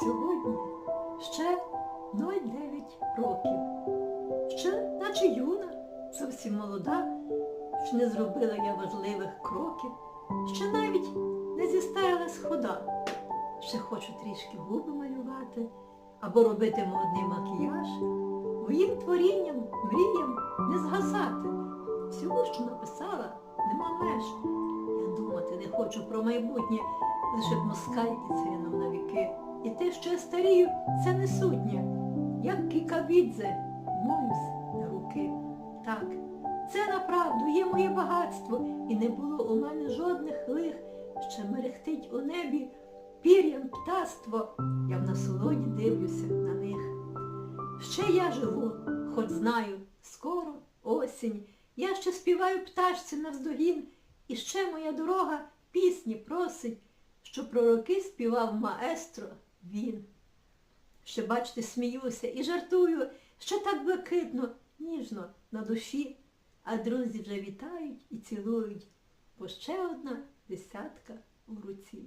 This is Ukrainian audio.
Сьогодні ще 0,9 років. Ще наче юна, зовсім молода, ще не зробила я важливих кроків, ще навіть не зістарилась хода. Ще хочу трішки губи малювати або робити модний макіяж. Моїм творінням, мріям не згасати. Всього, що написала, нема меж. Я думати не хочу про майбутнє, лише б москаль і на віки. І те, що я старію, це не сутнє. Як кікавідзе, молюсь на руки. Так, це направду є моє багатство, і не було у мене жодних лих, ще мерехтить у небі пір'ям птаство. Я в насолоді дивлюся на них. Ще я живу, хоч знаю, скоро осінь. Я ще співаю пташці навздогін, і ще моя дорога пісні просить, що пророки співав маестро він. Ще, бачите, сміюся і жартую, що так блакитно, ніжно на душі, а друзі вже вітають і цілують, бо ще одна десятка у руці.